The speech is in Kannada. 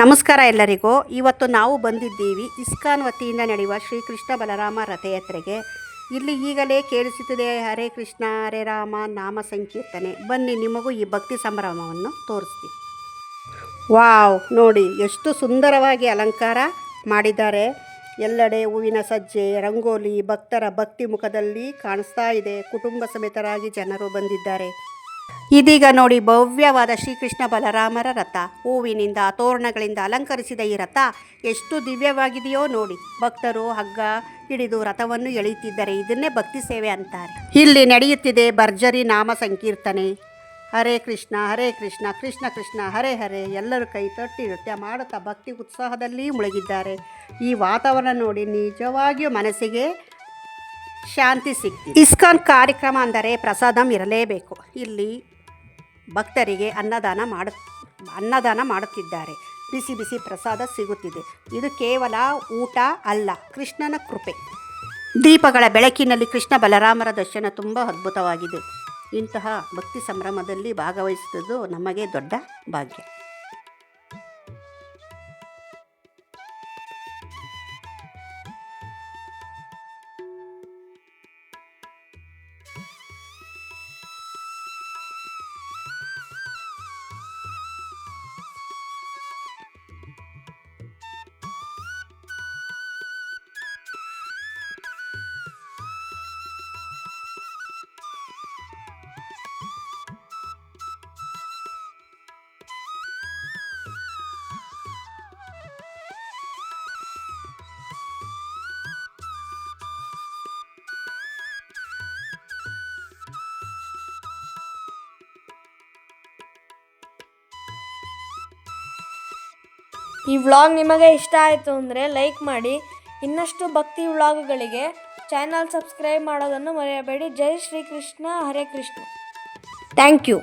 ನಮಸ್ಕಾರ ಎಲ್ಲರಿಗೂ. ಇವತ್ತು ನಾವು ಬಂದಿದ್ದೀವಿ ಇಸ್ಕಾನ್ ವತಿಯಿಂದ ನಡೆಯುವ ಶ್ರೀಕೃಷ್ಣ ಬಲರಾಮ ರಥಯಾತ್ರೆಗೆ. ಇಲ್ಲಿ ಈಗಲೇ ಕೇಳಿಸುತ್ತಿದೆ, ಹರೇ ಕೃಷ್ಣ, ಹರೇ ರಾಮ, ನಾಮ ಸಂಕೀರ್ತನೆ. ಬನ್ನಿ, ನಿಮಗೂ ಈ ಭಕ್ತಿ ಸಂಭ್ರಮವನ್ನು ತೋರಿಸ್ತೀವಿ ವಾವ್, ನೋಡಿ, ಎಷ್ಟು ಸುಂದರವಾಗಿ ಅಲಂಕಾರ ಮಾಡಿದ್ದಾರೆ. ಎಲ್ಲೆಡೆ ಹೂವಿನ ಸಜ್ಜೆ, ರಂಗೋಲಿ, ಭಕ್ತರ ಭಕ್ತಿ ಮುಖದಲ್ಲಿ ಕಾಣಿಸ್ತಾ ಇದೆ. ಕುಟುಂಬ ಸಮೇತರಾಗಿ ಜನರು ಬಂದಿದ್ದಾರೆ. ಇದೀಗ ನೋಡಿ ಭವ್ಯವಾದ ಶ್ರೀಕೃಷ್ಣ ಬಲರಾಮರ ರಥ. ಹೂವಿನಿಂದ, ತೋರಣಗಳಿಂದ ಅಲಂಕರಿಸಿದ ಈ ರಥ ಎಷ್ಟು ದಿವ್ಯವಾಗಿದೆಯೋ ನೋಡಿ. ಭಕ್ತರು ಹಗ್ಗ ಹಿಡಿದು ರಥವನ್ನು ಎಳೆಯುತ್ತಿದ್ದಾರೆ ಇದನ್ನೇ ಭಕ್ತಿ ಸೇವೆ ಅಂತಾರೆ. ಇಲ್ಲಿ ನಡೆಯುತ್ತಿದೆ ಭರ್ಜರಿ ನಾಮ ಸಂಕೀರ್ತನೆ. ಹರೇ ಕೃಷ್ಣ ಹರೇ ಕೃಷ್ಣ ಕೃಷ್ಣ ಕೃಷ್ಣ, ಹರೇ ಹರೇ. ಎಲ್ಲರೂ ಕೈ ತಟ್ಟಿ ನೃತ್ಯ ಮಾಡುತ್ತಾ ಭಕ್ತಿ ಉತ್ಸಾಹದಲ್ಲಿ ಮುಳುಗಿದ್ದಾರೆ. ಈ ವಾತಾವರಣ ನೋಡಿ ನಿಜವಾಗಿಯೂ ಮನಸ್ಸಿಗೆ ಶಾಂತಿ ಸಿಕ್ತಿ ಇಸ್ಕಾನ್ ಕಾರ್ಯಕ್ರಮ ಅಂದರೆ ಪ್ರಸಾದಂ ಇರಲೇಬೇಕು. ಇಲ್ಲಿ ಭಕ್ತರಿಗೆ ಅನ್ನದಾನ ಮಾಡು, ಅನ್ನದಾನ ಮಾಡುತ್ತಿದ್ದಾರೆ. ಬಿಸಿ ಬಿಸಿ ಪ್ರಸಾದ ಸಿಗುತ್ತಿದೆ. ಇದು ಕೇವಲ ಊಟ ಅಲ್ಲ, ಕೃಷ್ಣನ ಕೃಪೆ. ದೀಪಗಳ ಬೆಳಕಿನಲ್ಲಿ ಕೃಷ್ಣ ಬಲರಾಮರ ದರ್ಶನ ತುಂಬ ಅದ್ಭುತವಾಗಿದೆ. ಇಂತಹ ಭಕ್ತಿ ಸಂಭ್ರಮದಲ್ಲಿ ಭಾಗವಹಿಸುವುದು ನಮಗೆ ದೊಡ್ಡ ಭಾಗ್ಯ. ಈ ವ್ಲಾಗ್ ನಿಮಗೆ ಇಷ್ಟ ಆಯಿತು ಅಂದರೆ ಲೈಕ್ ಮಾಡಿ. ಇನ್ನಷ್ಟು ಭಕ್ತಿ ವ್ಲಾಗ್ಗಳಿಗೆ ಚಾನಲ್ ಸಬ್ಸ್ಕ್ರೈಬ್ ಮಾಡೋದನ್ನು ಮರೆಯಬೇಡಿ. ಜೈ ಶ್ರೀಕೃಷ್ಣ, ಹರೇ ಕೃಷ್ಣ. Thank you